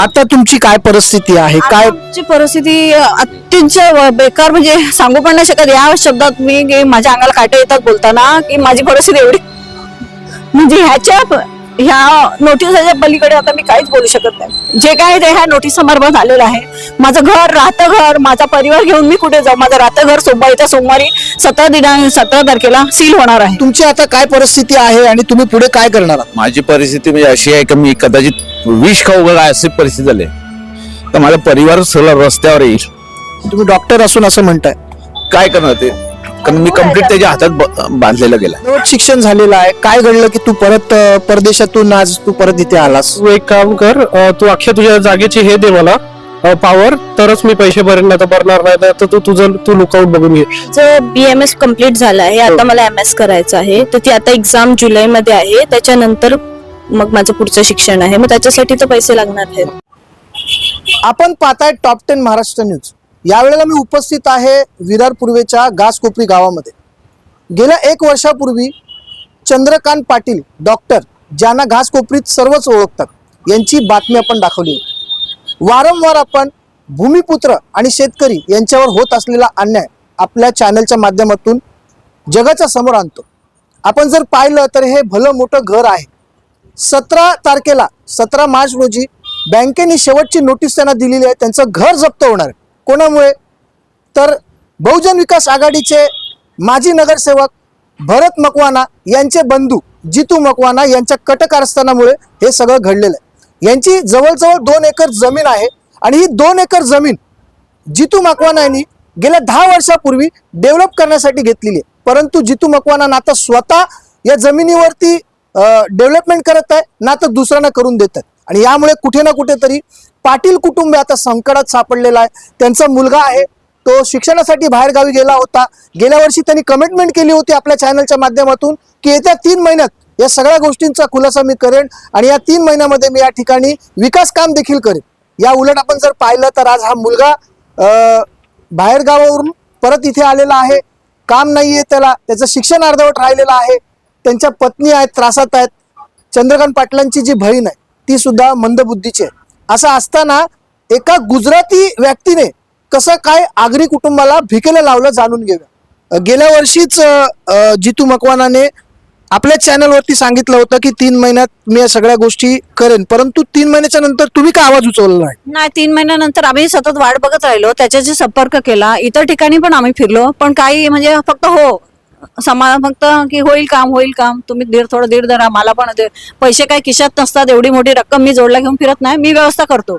आता तुमची काय परिस्थिती आहे? काय आमची परिस्थिती अत्यंत बेकार म्हणजे सांगू पण नाही शकत. या शब्दात मी की माझ्या अंगाला काटे येतात बोलताना की माझी परिस्थिती एवढी म्हणजे ह्याच्या ह्या नोटीसच्या पलीकडे आता मी काहीच बोलू शकत नाही. जे काय ते ह्या नोटीस संदर्भात आलेलं आहे. माझं घर राहतं घर माझा परिवार घेऊन मी कुठे जाऊ? माझं राहतं घर सोमवार येत्या सोमवारी सतरा दिनांक सतरा तारखेला सील होणार आहे. तुमची आता काय परिस्थिती आहे आणि तुम्ही पुढे काय करणार आहात? माझी परिस्थिती म्हणजे अशी आहे की मी कदाचित विष खाऊ का अशी परिस्थिती झाली तर माझा परिवार सगळं रस्त्यावर येईल. तुम्ही डॉक्टर असून असं म्हणताय. काय करणार ते? कारण मी कंप्लीट त्याच्या हातात ब- बांधलेलं गेला. नोट शिक्षण झालेलं आहे. काय घडलं की तू परत अं, परदेशातून आज तू परत इथे आलास? तू एक काम कर अं, तू अख्ख्या तुझ्या जागेची हे दे मला पॉवर तरच मी पैसे भरेन नाही तर भरणार नाही तर तू तुझं तू लुकआउट बघून घे. माझं बी एम एस कंप्लीट झालं आहे आता मला एम एस करायचं आहे. तर ती आता एक्झाम जुलैमध्ये आहे. त्याच्यानंतर मग माझं पुढचं शिक्षण आहे. मग त्याच्यासाठी तर पैसे लागणार आहेत. आपण पाहताय टॉप टेन महाराष्ट्र न्यूज यावेळेला मी उपस्थित आहे विरार पूर्वेच्या घासकोपरी गावामध्ये. गेल्या एक वर्षापूर्वी चंद्रकांत पाटील डॉक्टर ज्यांना घासकोपरीत सर्वच ओळखतात यांची बातमी आपण दाखवली. वारंवार आपण भूमिपुत्र आणि शेतकरी यांच्यावर होत असलेला अन्याय आपल्या चॅनलच्या माध्यमातून जगाच्या समोर आणतो. आपण जर पाहिलं तर हे भलं मोठं घर आहे. सतरा तारखेला सतरा मार्च रोजी बँकेने शेवटची नोटीस त्यांना दिलेली आहे त्यांचं घर जप्त होणार आहे. कोणामुळे? तर बहुजन विकास आघाडीचे माजी नगरसेवक भरत मकवाना यांचे बंधू जितू मकवाना यांच्या कट कारस्थानामुळे हे सगळं घडलेलं आहे. यांची जवळजवळ दोन एकर जमीन आहे आणि ही दोन एकर जमीन जितू मकवाना यांनी गेल्या दहा वर्षापूर्वी डेव्हलप करण्यासाठी घेतलेली आहे. परंतु जितू मकवाना ना तर स्वतः या जमिनीवरती डेव्हलपमेंट करत आहे ना तर दुसऱ्यांना करून देत आहे आणि यामुळे कुठे ना कुठेतरी पाटील कुटुंब आता संकटात सापडलेला आहे. त्यांचा मुलगा आहे तो शिक्षणासाठी बाहेर गावी गेला होता. गेल्या वर्षी त्यांनी कमिटमेंट केली होती आपल्या चॅनलच्या माध्यमातून की येत्या तीन महिन्यात या सगळ्या गोष्टींचा खुलासा मी करेन आणि या तीन महिन्यामध्ये मी या ठिकाणी विकास काम देखील करेन. या उलट आपण जर पाहिलं तर आज हा मुलगा बाहेरगावावरून बाहेर गावावरून परत इथे आलेला आहे. काम नाही आहे त्याला त्याचं शिक्षण अर्धवट राहिलेलं आहे. त्यांच्या पत्नी आहेत त्रासात आहेत. चंद्रकांत पाटलांची जी बहीण आहे ती सुद्धा मंदबुद्धीची आहे असं असताना एका गुजराती व्यक्तीने कसं काय आगरी कुटुंबाला भिकेला लावलं जाणून घेऊया. गेल्या वर्षीच जितू मकवानाने आपल्या चॅनलवरती सांगितलं होतं की तीन महिन्यात मी या सगळ्या गोष्टी करेन परंतु तीन महिन्याच्या नंतर तुम्ही का आवाज उचलला नाही? नाही तीन महिन्यानंतर आम्ही सतत वाट बघत राहिलो त्याच्याशी संपर्क केला. इतर ठिकाणी पण आम्ही फिरलो पण काही म्हणजे फक्त हो समा फक्त की होईल काम होईल काम. तुम्ही दीड थोडं दीड धरा मला पण पैसे काही खिशात नसतात एवढी मोठी रक्कम मी जोडला घेऊन फिरत नाही मी व्यवस्था करतो.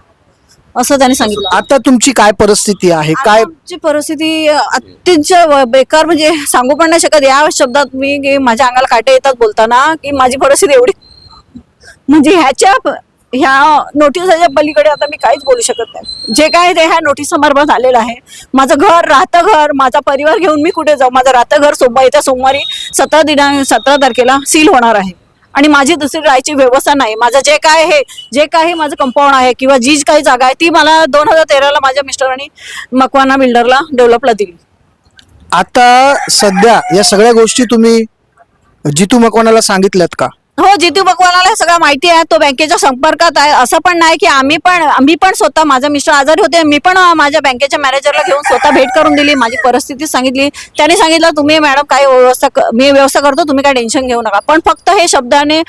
असं त्यांनी सांगितलं. आता तुमची काय परिस्थिती आहे? काय आमची परिस्थिती अत्यंत बेकार म्हणजे सांगू पण नाही शकत. या शब्दात मी की माझ्या अंगाला काटे येतात बोलताना की माझी परिस्थिती एवढी. म्हणजे ह्याच्या ह्या नोटीसच्या पलीकडे आता मी काहीच बोलू शकत नाही. जे काय ते ह्या नोटीस संदर्भात आलेलं आहे. माझं घर राहतं घर माझा परिवार घेऊन मी कुठे जाऊ? माझं राहतं घर सोमवार येत्या सोमवारी सतरा दिना सतरा तारखेला सील होणार आहे. आणि माझी दुसरी राहायची व्यवस्था नाही. माझं जे काय आहे जे काही माझं कंपाऊंड आहे किंवा जी काही जागा आहे ती मला दोन हजार तेराला माझ्या मिस्टरांनी मकवाना बिल्डरला डेव्हलपला दिली. आता सध्या या सगळ्या गोष्टी तुम्ही जितू मकवानाला सांगितल्यात का? हो जितू बकवालाला सगळं माहिती आहे तो बँकेच्या संपर्कात आहे. असं पण नाही की आम्ही पण आम्ही पण स्वतः माझा मिस्टर आजारी होते. मी पण माझ्या बँकेच्या मॅनेजरला घेऊन स्वतः भेट करून दिली. माझी परिस्थिती सांगितली. त्यांनी सांगितलं तुम्ही मॅडम काय व्यवस्था मी व्यवस्था करतो. तुम्ही काय टेन्शन घेऊ नका. पण फक्त हे शब्दाने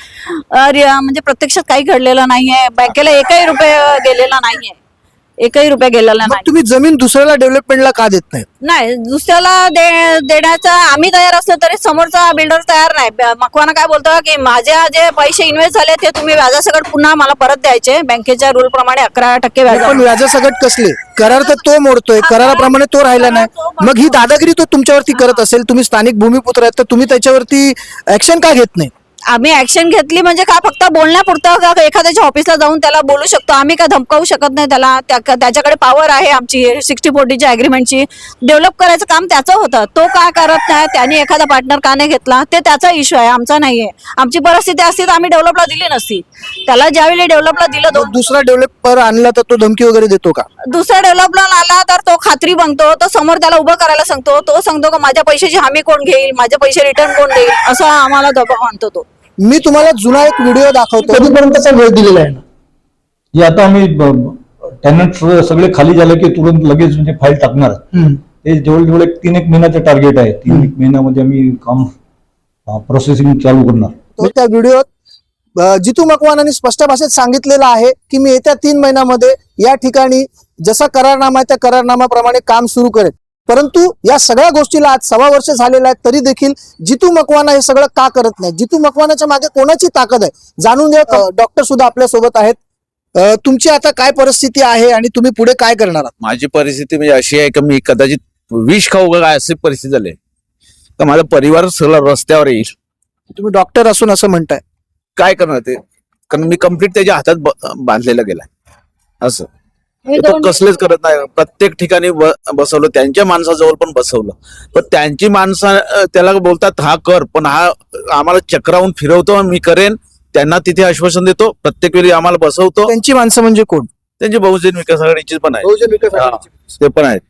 म्हणजे प्रत्यक्षात काही घडलेलं नाहीये. बँकेला एकही रुपये गेलेला नाहीये. एकही रुपये गेलेला मग नाही. तुम्ही जमीन दुसऱ्याला डेव्हलपमेंटला का देत नाही? नाही दुसऱ्याला दे देण्याचा आम्ही तयार असलो तरी समोरचा बिल्डर तयार नाही. ब- मकवाना काय बोलतो की माझ्या जे पैसे इन्व्हेस्ट झाले ते तुम्ही व्याजासकट पुन्हा मला परत द्यायचे. बँकेच्या रूल प्रमाणे अकरा टक्के व्याज पण व्याजासकट कसले? करार तर तो मोडतोय. कराराप्रमाणे तो राहिला नाही. मग ही दादागिरी तो तुमच्यावरती करत असेल तुम्ही स्थानिक भूमिपुत्र आहेत तर तुम्ही त्याच्यावरती ऍक्शन का घेत नाही? आम्ही ऍक्शन घेतली म्हणजे काय फक्त बोलण्यापुरतं का एखाद्याच्या ऑफिसला जाऊन त्याला बोलू शकतो? आम्ही काय धमकावू शकत नाही त्याला? त्या- त्याच्याकडे पॉवर आहे आमची सिक्स्टी फोर्टीच्या अग्रीमेंटची डेव्हलप करायचं काम त्याचं होतं. तो का करत नाही? त्यांनी एखादा पार्टनर का नाही घेतला? ते त्याचा इश्यू आहे आमचा नाहीये. आमची परिस्थिती असती तर आम्ही डेव्हलपला दिली नसती. त्याला ज्यावेळी डेव्हलपला दिलं दुसरा डेव्हलपर आणला तर तो धमकी वगैरे देतो का? दुसरा डेव्हलपला आला तर तो खात्री बनतो. तो समोर त्याला उभं करायला सांगतो. तो सांगतो का माझ्या पैशाची हमी कोण घेईल? माझे पैसे रिटर्न कोण देईल? असं आम्हाला दबाव आणतो तो. मी तुम्हाला जुना एक व्हिडिओ दाखवतो. कधीपर्यंतचा वेळ दिलेला आहे? ना जे आता आम्ही टॅनंट सगळे खाली झाले की तुरंत लगेच म्हणजे फाईल टाकणार. ते जवळजवळ एक तीन एक महिन्याचं टार्गेट आहे. तीन एक महिन्यामध्ये आम्ही काम प्रोसेसिंग चालू करणार. त्या व्हिडिओत जितू मकवानाने स्पष्ट भाषेत सांगितलेलं आहे की मी येत्या तीन महिन्यामध्ये या ठिकाणी जसा करारनामा आहे त्या करारनाम्याप्रमाणे काम सुरू करेन. परंतु या सगळ्या गोष्टीला आज सव्वा वर्ष झालेलं आहे तरी देखील जितू मकवाना हे सगळं का करत नाही? जितू मकवानाच्या मागे कोणाची ताकद आहे? जाणून घ्या डॉक्टर सुद्धा आपल्यासोबत आहेत. तुमची आता काय परिस्थिती आहे आणि तुम्ही पुढे काय करणार आहात? माझी परिस्थिती म्हणजे अशी आहे की मी कदाचित विष खाऊ का काय अशी परिस्थिती झाली तर माझा परिवार सगळा रस्त्यावर येईल. तुम्ही डॉक्टर असून असं म्हणताय. काय करणार ते? कारण मी कंप्लीट त्याच्या हातात बांधलेला गेलाय. असं. हे तो दोन- कसलेच करत नाही. प्रत्येक ठिकाणी ब- बसवलं. त्यांच्या माणसाजवळ पण बसवलं. पण त्यांची माणसं अं, त्याला बोलतात हा कर पण हा आम्हाला चक्रावून फिरवतो मी करेन. त्यांना तिथे आश्वासन देतो. प्रत्येक वेळी आम्हाला बसवतो. त्यांची माणसं म्हणजे कोण? त्यांची बहुजन विकास आघाडीची पण आहे बहुजन विकास हा. आघाडीची. ते पण आहेत.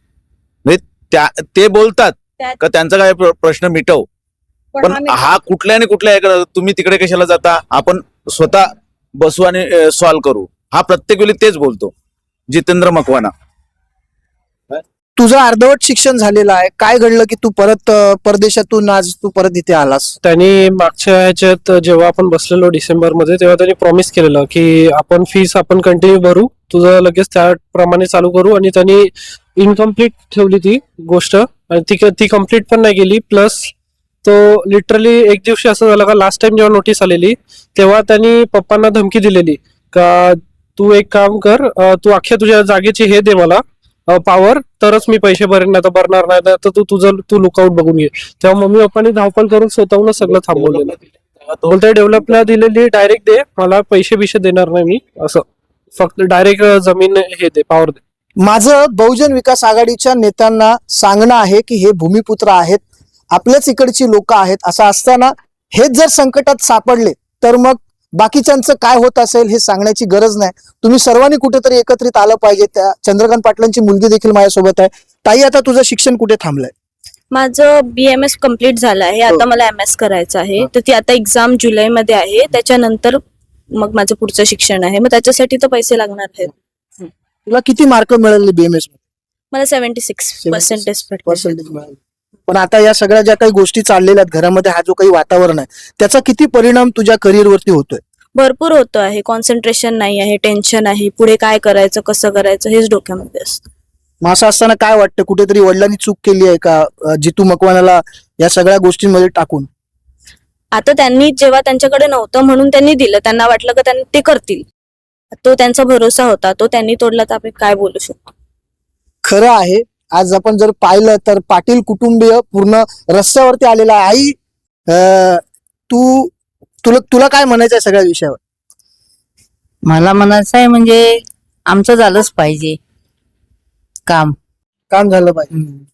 म्हणजे त्या ते बोलतात त्या- का त्यांचा काय प्र- प्रश्न मिटव. पण पण आम्ही- हा कुठल्या आणि कुठल्या एका- तुम्ही तिकडे कशाला जाता? आपण स्वतः बसू आणि सॉल्व्ह करू. हा प्रत्येक वेळी तेच बोलतो. जितेंद्र मकवाना. तुझं अर्धवट शिक्षण झालेलं आहे. काय घडलं की तू परत अ, परदेशातून आज तू परत इथे आलास? त्यांनी मागच्या ह्याच्यात जेव्हा आपण बसलेलो डिसेंबरमध्ये तेव्हा त्यांनी प्रॉमिस केलेलं की आपण फीस आपण कंटिन्यू भरू. तुझं लगेच त्याप्रमाणे चालू करू. आणि त्यांनी इनकम्प्लीट ठेवली ती गोष्ट. आणि ती ती कंप्लीट पण नाही गेली. प्लस तो लिटरली एक दिवशी असं झालं का लास्ट टाइम जेव्हा नोटीस आलेली तेव्हा त्यांनी पप्पांना धमकी दिलेली का तू एक काम कर तू अख्ख्या तुझ्या जागेची हे दे मला पॉवर तरच मी पैसे भरेन नाही तर भरणार नाही तर तू तुझं तू लुकआउट बघून घे. तेव्हा मम्मी पप्पाने धावपळ करून स्वतःहूनच सगळं थांबवलेलं बोलतोय डेव्हलपला दिलेली डायरेक्ट दे मला पैसे बिशे देणार नाही मी असं. फक्त डायरेक्ट जमीन हे दे पॉवर दे. माझं बहुजन विकास आघाडीच्या नेत्यांना सांगणं आहे की हे भूमिपुत्र आहेत आपल्याच इकडची लोक आहेत असं असताना हेच जर संकटात सापडले तर मग बाकीच्यांचं काय होत असेल हे सांगण्याची गरज नाही. तुम्ही सर्वांनी कुठेतरी एकत्रित आलं पाहिजे. त्या चंद्रकांत पाटलांची मुलगी देखील माझ्यासोबत आहे. ताई आता तुझं शिक्षण कुठे थांबलंय? माझं बी एम एस कंप्लीट झालं आहे. आता मला एम एस करायचं आहे. तर ती आता एक्झाम जुलैमध्ये आहे. त्याच्यानंतर मग माझं पुढचं शिक्षण आहे. मग त्याच्यासाठी तर पैसे लागणार आहेत. तुला किती मार्क मिळाले बीएमएस मला सेव्हन्टी सिक्स 76 पर्सेंटेज पर्सेंटेज मिळाले. पण आता या सगळ्या ज्या काही गोष्टी चाललेल्या आहेत घरामध्ये हा जो काही वातावरण आहे त्याचा किती परिणाम तुझ्या करिअरवरती होतोय? भरपूर होतं आहे. कॉन्सन्ट्रेशन नाही आहे टेन्शन आहे. पुढे काय करायचं कसं करायचं हेच डोक्यामध्ये असतं. मग असं असताना काय वाटतं? कुठेतरी वडिलांनी चूक केली आहे का? अं, जितू मकवानाला या सगळ्या गोष्टींमध्ये टाकून? आता त्यांनी जेव्हा त्यांच्याकडे नव्हतं म्हणून त्यांनी दिलं त्यांना वाटलं का त्यांनी ते करतील. तो त्यांचा भरोसा होता. तो त्यांनी तोडला तर आपण काय बोलू शकतो? खरं आहे आज आपण जर पाहिलं तर पाटील कुटुंबीय पूर्ण रस्त्यावरती आलेला आहे. आई अं, तू तुला तुला काय म्हणायचं आहे सगळ्या विषयावर? मला म्हणायचं आहे म्हणजे आमचं झालंच पाहिजे. काम. काम झालं पाहिजे.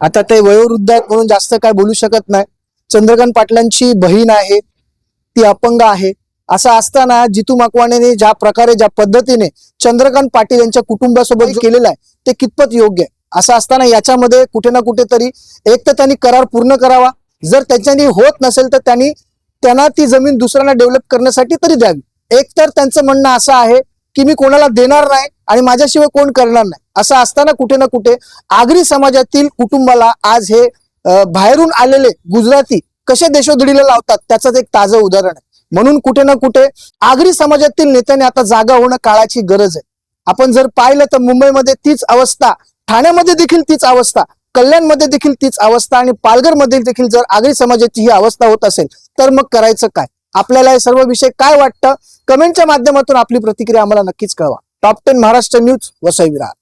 आता ते वयोवृद्ध आहेत म्हणून जास्त काय बोलू शकत नाही. चंद्रकांत पाटलांची बहीण आहे. ती अपंग आहे. असं असताना जितू मकवानेने ज्या प्रकारे ज्या पद्धतीने चंद्रकांत पाटील यांच्या कुटुंबासोबत केलेलं आहे ते कितपत योग्य आहे? असं असताना याच्यामध्ये कुठे ना कुठेतरी एक तर त्यांनी करार पूर्ण करावा. जर त्याच्यानी होत नसेल तर त्यांनी त्यांना ती जमीन दुसऱ्यांना डेव्हलप करण्यासाठी तरी द्यावी. एक तर त्यांचं म्हणणं असं आहे की मी कोणाला देणार नाही आणि माझ्याशिवाय कोण करणार नाही. असं असताना कुठे ना कुठे आगरी समाजातील कुटुंबाला आज हे बाहेरून आलेले गुजराती कसे देशोधडीला लावतात त्याचंच एक ताजं उदाहरण आहे. म्हणून कुठे ना कुठे आगरी समाजातील नेत्याने आता जागा होणं काळाची गरज आहे. आपण जर पाहिलं तर मुंबईमध्ये तीच अवस्था ठाण्यामध्ये देखील तीच अवस्था कल्याणमध्ये देखील तीच अवस्था आणि पालघरमध्ये देखील जर आगरी समाजाची ही अवस्था होत असेल तर मग करायचं काय? आपल्याला हे सर्व विषय काय वाटतं? कमेंटच्या माध्यमातून आपली प्रतिक्रिया आम्हाला नक्कीच कळवा. Top ten Maharashtra news Vasai Virar.